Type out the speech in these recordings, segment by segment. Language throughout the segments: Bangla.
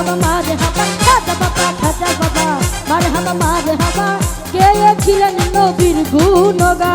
হাবা মারে হাবা খাজা বাবা খাজা বাবা। নবীর গুণগা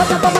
Papa, Papa.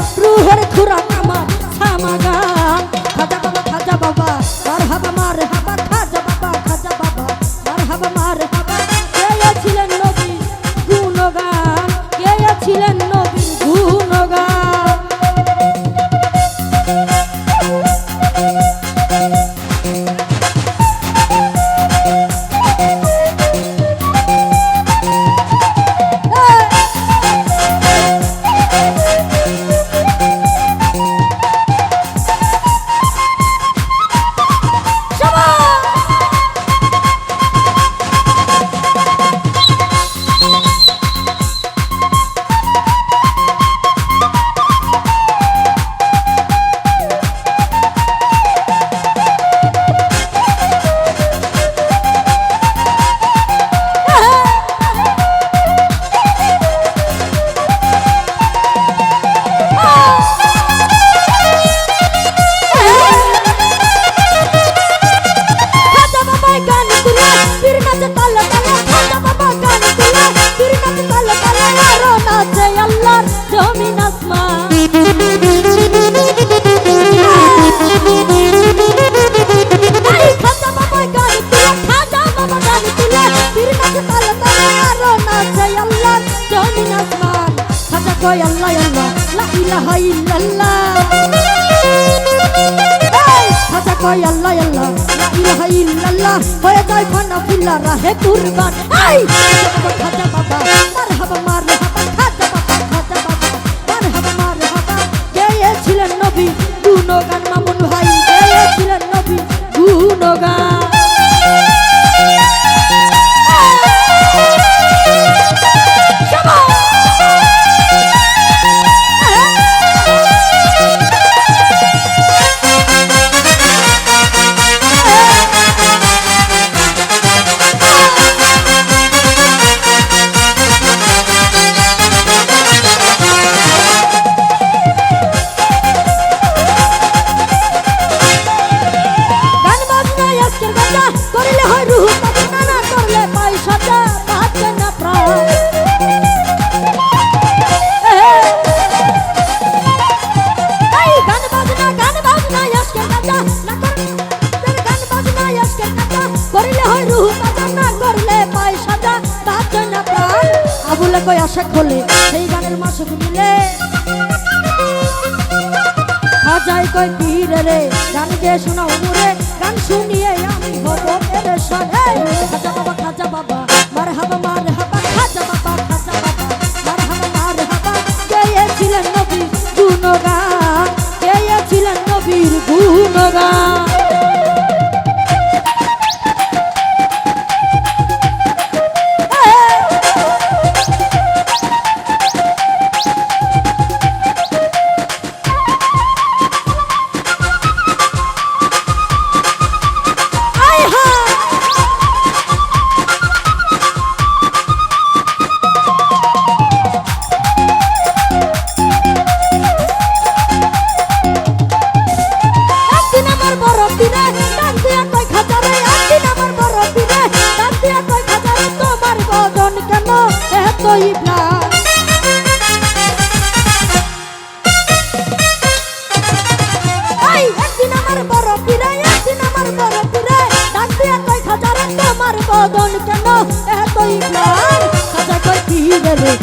ইলাহা ইল্লাল্লাহ। সাজা কয় আল্লাহ আল্লাহ। লা ইলাহা হয়ে যায় ফানা ফুল্লা রাহে কুরবান আই খাজা বাবা, মারহাবা মারহাবা মামুন ভাই ছিলেন নবী? গুণগান খুলে কই আশা খোলে, সেই গানের মাসুক মিলে। হাজাই কই পীরে রে, গান গে শোনাও মুরে, গান শুনিয়ে আমি হব এরে সরে খাজা বাবা খাজা বাবা মার হাবা মার খাজা বাবা খাজা বাবা মার হাবা মার হাবা গেয়েছিলেন নবীর গুণগান গেয়েছিলেন নবীর গুণগান? মদন কেন এতই প্রাণ? সাজা কই কি রে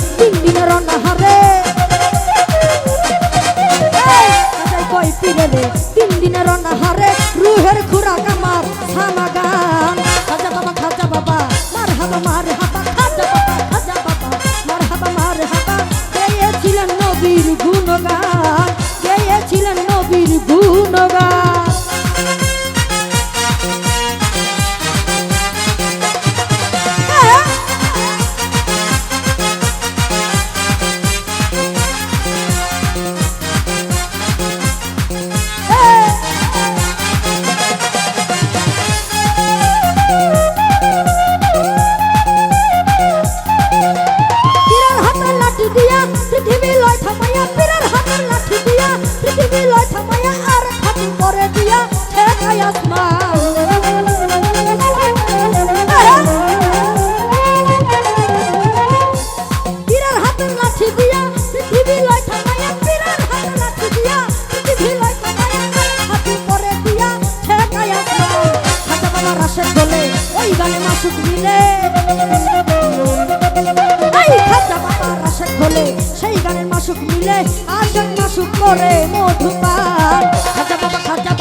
সেই গানের মাসুক মিলে আর গান মাসুক করে মধুপান খাজা বাবা খাজা